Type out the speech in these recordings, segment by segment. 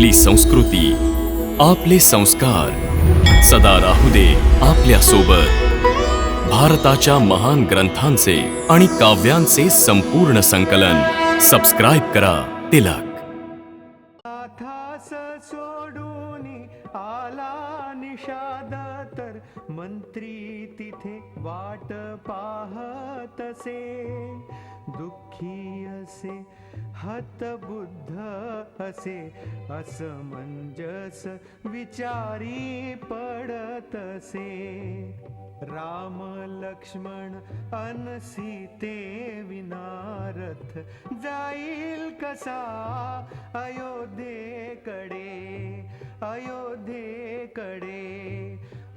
आपली संस्कृती आपले संस्कार. सदा राहू दे आपल्यासोबत भारताच्या महान ग्रंथांचे आणि काव्यांचे संपूर्ण संकलन. सबस्क्राईब करा तिलक. सोडून आला निषाद तर मंत्री तिथे वाट पाहतसे दुःखी असे हतबुद्ध असे असमंजस विचारी पडतसे राम लक्ष्मण अनसीते विनारथ जाईल कसा अयोध्येकडे? अयोध्येकडे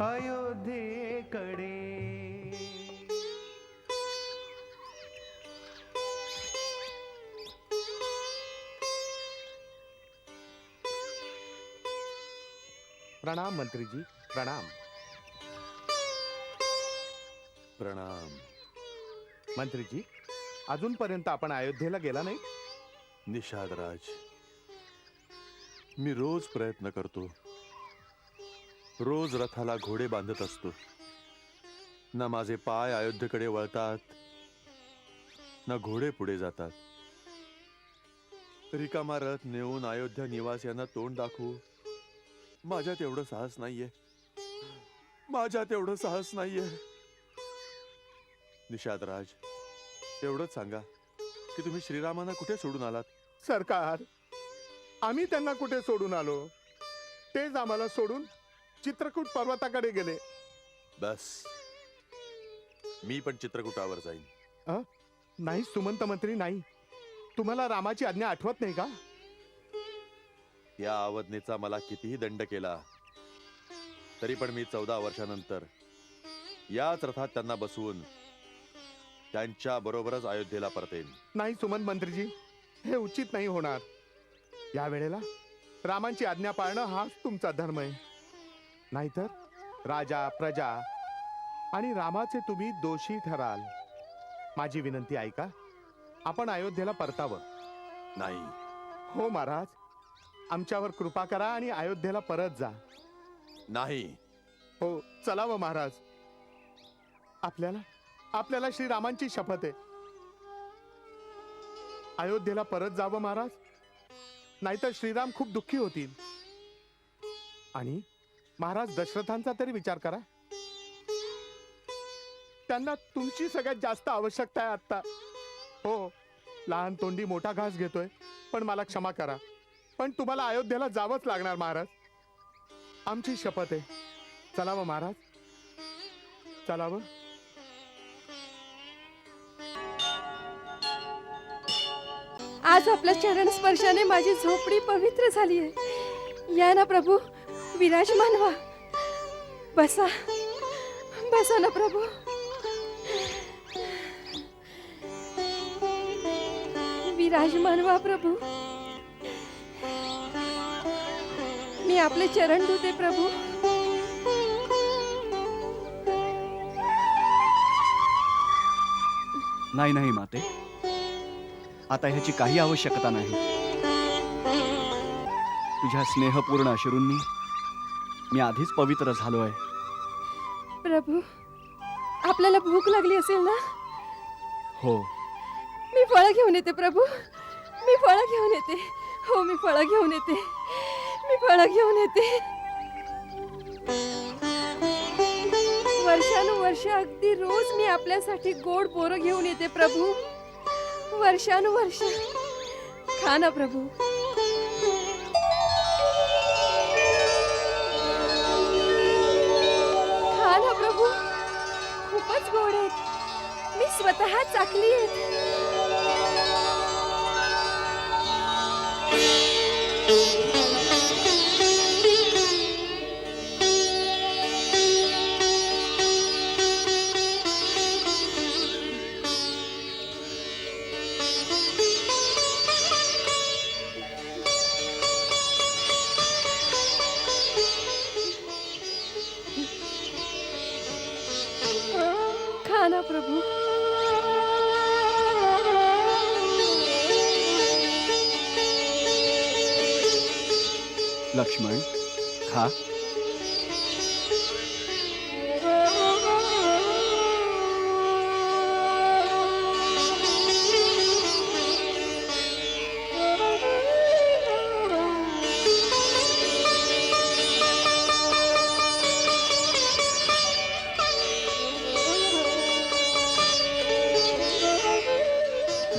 अयोध्येकडे. प्रणाम मंत्रीजी. प्रणाम. प्रणाम. मंत्रीजी अजूनपर्यंत आपण अयोध्येला गेला नाही? निषादराज मी रोज प्रयत्न करतो. रोज रथाला घोडे बांधत असतो. ना माझे पाय अयोध्येकडे वळतात ना घोडे पुढे जातात. रिकामा रथ नेऊन अयोध्या निवासियांना तोंड दाखवू. माझ्यात एवढं साहस नाहीये. माझ्यात एवढं साहस नाहीये. निषाद राज एवढंच सांगा की तुम्ही श्रीरामांना कुठे सोडून आलात? सरकार आम्ही त्यांना कुठे सोडून आलो? तेच आम्हाला सोडून चित्रकूट पर्वताकडे गेले. बस. मी पण चित्रकूटावर जाईन. नाही सुमंत मंत्री नाही. तुम्हाला रामाची आज्ञा आठवत नाही का? या आवदनेचा मला कितीही दंड केला तरी पण मी चौदा वर्षानंतर याच रथात त्यांना बसवून त्यांच्या बरोबरच अयोध्येला परतेन. नाही सुमंत मंत्रीजी हे उचित नाही होणार. या वेळेला रामांची आज्ञा पाळणं हाच तुमचा धर्म आहे. नाहीतर राजा प्रजा आणि रामाचे तुम्ही दोषी ठराल. माझी विनंती ऐका आपण अयोध्येला परतावं. नाही. हो महाराज. आमच्यावर कृपा करा आणि अयोध्येला परत जा. नाही. हो चला व महाराज. आपल्याला आपल्याला श्रीरामांची शपथ आहे. अयोध्येला परत जावं महाराज. नाहीतर श्रीराम खूप दुःखी होतील. आणि महाराज दशरथांचा तरी विचार करा. त्यांना तुमची सगळ्यात जास्त आवश्यकता आहे आता हो लहान तोंडी मोठा घास घेतोय पण मला क्षमा करा. पण तुम्हाला अयोध्येला जावंच लागणार महाराज. आमची शपथ आहे. चलावं महाराज. चलावं. आज आपल्या चरण स्पर्शाने माझी झोपडी पवित्र झाली आहे. या ना प्रभू. विराजमान व्हा. बसा. बसा ना प्रभू. विराजमान व्हा प्रभू. मी आपले चरण धुते प्रभू. नाही नाही माते. आता ह्याची काही आवश्यकता नाही. तुझ्या स्नेहपूर्ण अश्रूंनी मी आधीच पवित्र झालो आहे प्रभू आपल्याला भूक लागली असेल ना? हो. मी फळं घेऊन येते प्रभू. मी फळं घेऊन येते. हो मी फळं घेऊन येते. फळं घेऊन येते. वर्षानुवर्ष अगदी रोज मी आपल्यासाठी गोड बोरं घेऊन येते प्रभू. वर्षानुवर्ष. खा ना प्रभू. खा ना प्रभू. खूपच गोड आहेत. मी स्वतः चाकली आहेत. लक्ष्मण. खा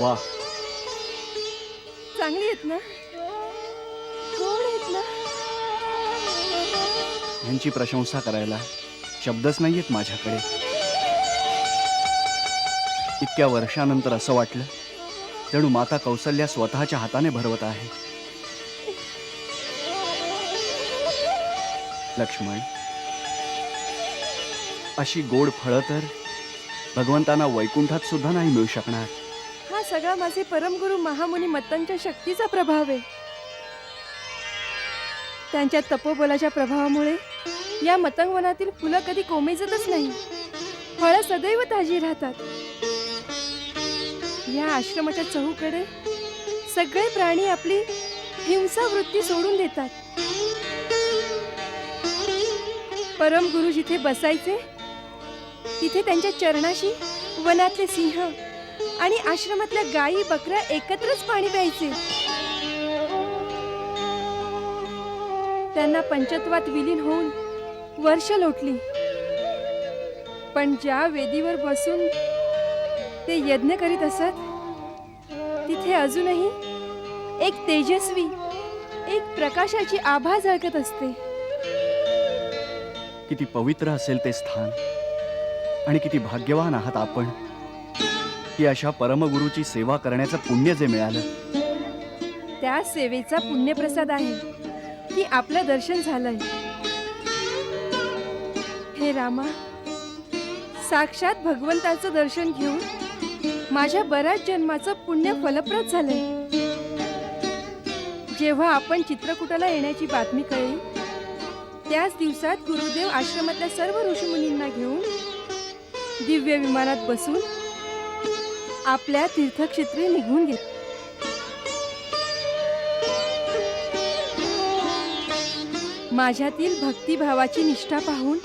वा. चांगली आहेत ना? ह्यांची प्रशंसा करायला शब्दच नाही आहेत माझ्याकडे. इतक्या वर्षानंतर असं वाटलं जणू माता कौसल्या स्वतःच्या हाताने भरवत आहे. लक्ष्मण अशी गोड फळं तर भगवंतांना वैकुंठात सुद्धा नाही मिळू शकणार. हा सगळा माझे परमगुरु महामुनी मत्तांच्या शक्तीचा प्रभाव आहे. त्यांच्या तपोबलाच्या प्रभावामुळे या मतंगवनातील फुलं कधी कोमेजतच नाही. फळं सदैव ताजी राहतात. या आश्रमाच्या चहूकडे सगळे प्राणी आपली हिंसा वृत्ती सोडून देतात. परम गुरु जिथे बसायचे तिथे त्यांच्या चरणाशी वनातले सिंह आणि आश्रमातल्या गायी बकऱ्या एकत्रच पाणी प्यायचे. त्यांना पंचत्वात विलीन होऊन वर्ष लोटली. पण ज्या वेदीवर बसून ते यज्ञ करीत असत तिथे अजूनही एक तेजस्वी एक प्रकाशाची आभा झळकत असते. किती पवित्र असेल ते स्थान आणि किती भाग्यवान आहात आपण की अशा परमगुरूची सेवा करण्याचं पुण्य जे मिळालं. त्या सेवेचा पुण्यप्रसाद आहे की आपलं दर्शन झालंय. हे रामा साक्षात भगवंताचं दर्शन घेऊन माझ्या बऱ्याच जन्माचं पुण्य फलप्रद झालंय. जेव्हा आपण चित्रकूटाला येण्याची बातमी कळली त्याच दिवसात गुरुदेव आश्रमातल्या सर्व ऋषीमुनींना घेऊन दिव्य विमानात बसून आपल्या तीर्थक्षेत्री निघून गेले. माझ्यातील भक्तिभावाची निष्ठा पाहून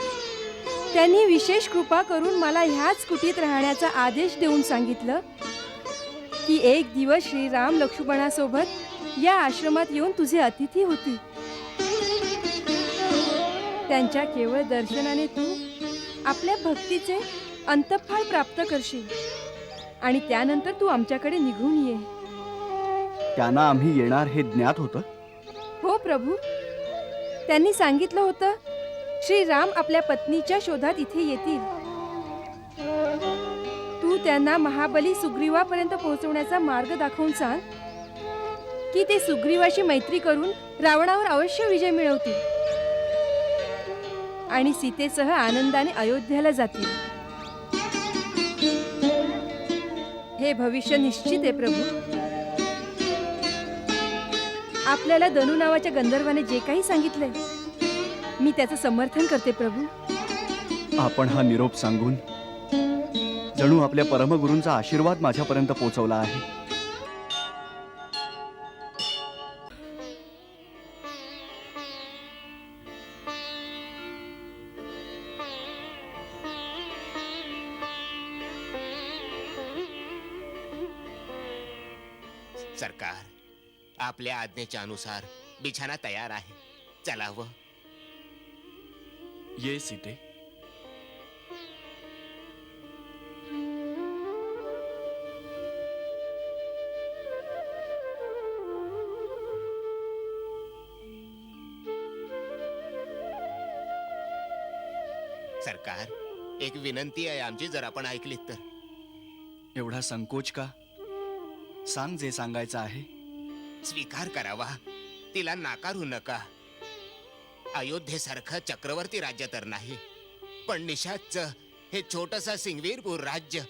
त्यांनी विशेष कृपा करून मला ह्याच कुटीत राहण्याचा आदेश देऊन सांगितलं की एक दिवस श्रीराम लक्ष्मणासोबत या आश्रमात येऊन तुझे अतिथी होती त्यांच्या केवळ दर्शनाने तू आपल्या भक्तीचे अंतफळ प्राप्त करशील आणि त्यानंतर तू आमच्याकडे निघून ये. त्यांना आम्ही येणार हे ज्ञात होतं? हो प्रभू. त्यांनी सांगितलं होतं श्रीराम आपल्या पत्नीच्या शोधात इथे येतील. तू त्यांना महाबली सुग्रीवापर्यंत पोहोचवण्याचा मार्ग दाखवून सांग की ते सुग्रीवाशी मैत्री करून रावणावर अवश्य विजय मिळवतील आणि सीतेसह आनंदाने अयोध्याला जातील. हे भविष्य निश्चित आहे प्रभू. आपल्याला दनू नावाच्या गंधर्वाने जे काही सांगितलंय मी त्याचं समर्थन करते प्रभू. आपण हा निरोप सांगून जणू आपल्या परमगुरूंचा आशीर्वाद माझ्यापर्यंत पोहोचवला आहे. सरकार आपल्या आज्ञेच्या अनुसार बिछाना तयार आहे. चलावं ये सीते। सरकार एक विनंती आहे आमची जर आपण ऐकलीत तर. एवढा संकोच का? सांग जे सांगायचं आहे. स्वीकार करावा. तिला नाकारू नका. अयोध्येसारखं चक्रवर्ती राज्य तर नाही. पण निषादच हे छोटस सिंगवीरपूर राज्य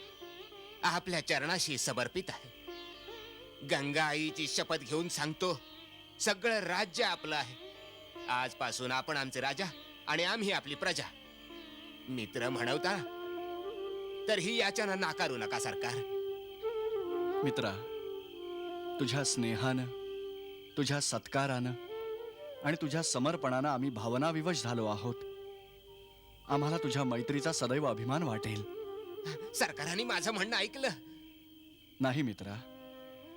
आपल्या चरणाशी समर्पित आहे. गंगा आईची शपथ घेऊन सांगतो सगळं राज्य आपलं आहे. आजपासून आपण आमचे राजा आणि आम्ही आपली प्रजा. मित्र म्हणवता तर ही याचना नाकारू नका सरकार. मित्रा तुझ्या स्नेहानं तुझ्या सत्कारानं आणि तुझ्या समर्पणानं आम्ही भावनाविवश झालो आहोत. आम्हाला तुझ्या मैत्रीचा सदैव अभिमान वाटेल. सरकाराने माझं म्हणणं ऐकलं. नाही मित्रा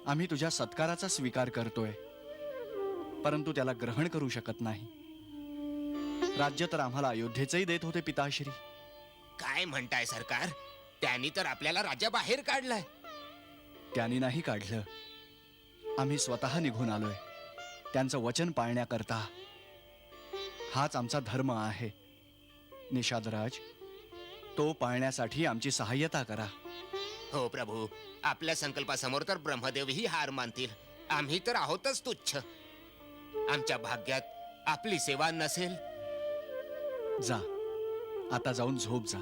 आम्ही तुझ्या सत्काराचा स्वीकार करतोय. परंतु त्याला ग्रहण करू शकत नाही. राज्य तर आम्हाला अयोध्येचंही देत होते पिताश्री. काय म्हणताय सरकार? त्यांनी तर आपल्याला राज्याबाहेर काढलाय. त्यांनी नाही काढलं. आम्ही स्वतः निघून आलोय. त्यांचं वचन पाळण्याकरता. हाच आमचा धर्म आहे. निषादराज तो पाळण्यासाठी आमची सहाय्यता करा. हो प्रभू आपल्या संकल्पासमोर तर ब्रह्मदेवही हार मानतील. आम्ही तर आहोतच तुच्छ. आमच्या भाग्यात आपली सेवा नसेल. जा. आता जाऊन झोप जा.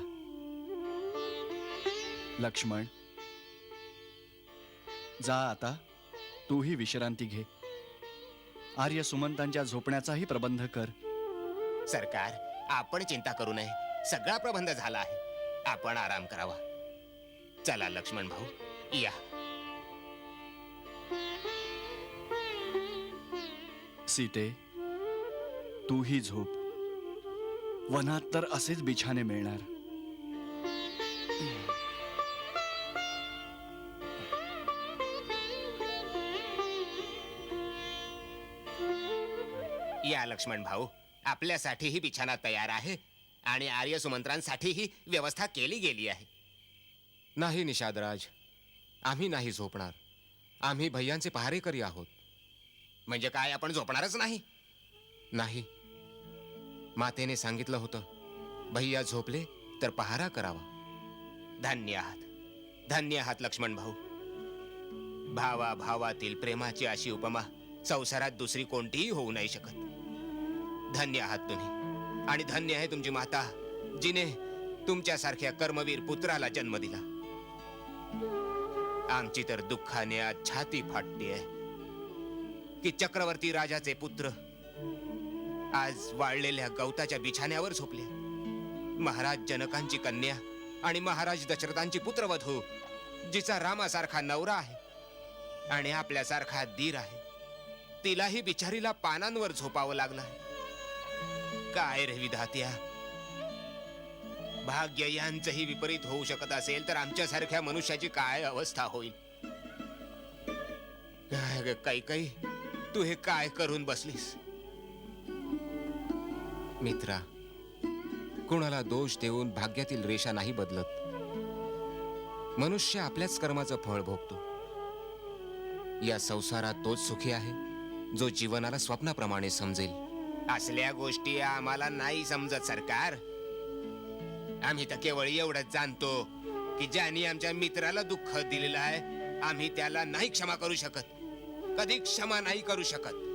लक्ष्मण जा आता. तूही विश्रांती घे. आर्य सुमंतांच्या झोपण्याचाही प्रबंध कर. सरकार आपण चिंता करू नये. सगळा प्रबंध झाला आहे. आपण आराम करावा. चला लक्ष्मण भाऊ या. सीते तूही झोप. वनात तर असेच बिछाने मिळणार. या लक्ष्मण भाऊ आपल्यासाठीही बिछाना तयार आहे आणि आर्य सुमंत्रांसाठीही व्यवस्था केली गेली आहे. नाही निषादराज आम्ही नाही झोपणार. आम्ही भैयांचे पहारेकरी आहोत. म्हणजे काय आपण झोपणारच नाही? नाही. मातेने सांगितलं होतं भैया झोपले तर पहारा करावा. धन्य आहात धन्य आहात लक्ष्मण भाऊ. भावा भावातील प्रेमाची अशी उपमा संसारात दुसरी कोणतीही होऊ नाही शकत. धन्य आहात तुम्ही. आणि धन्य आहे तुमची माता जिने तुमच्यासारख्या कर्मवीर पुत्राला जन्म दिला. आमची तर दुःखाने आज छाती फाटते की चक्रवर्ती राजाचे पुत्र आज वाळलेल्या गवताच्या बिछाण्यावर झोपले. महाराज जनकांची कन्या आणि महाराज दशरथांची पुत्रवधू जिचा रामासारखा नवरा आहे आणि आपल्यासारखा दीर आहे तिलाही बिचारीला पानांवर झोपावं लागलं काय रे विधात्या? भाग्य यांचंही विपरीत होऊ शकत असेल तर आमच्यासारख्या मनुष्याची काय अवस्था होईल? काय ग, तू हे काय करून बसलीस? मित्रा कुणाला दोष देऊन भाग्यातील रेषा नाही बदलत. मनुष्य आपल्याच कर्माचं फळ भोगतो. या संसारात तोच सुखी आहे जो जीवनाला स्वप्नाप्रमाणे समजेल. असल्या गोष्टी आम्हाला नाही समजत सरकार. आम्ही तर केवळ एवढंच जाणतो की ज्यांनी आमच्या मित्राला दुःख दिलेलं आहे आम्ही त्याला नाही क्षमा करू शकत. कधी क्षमा नाही करू शकत.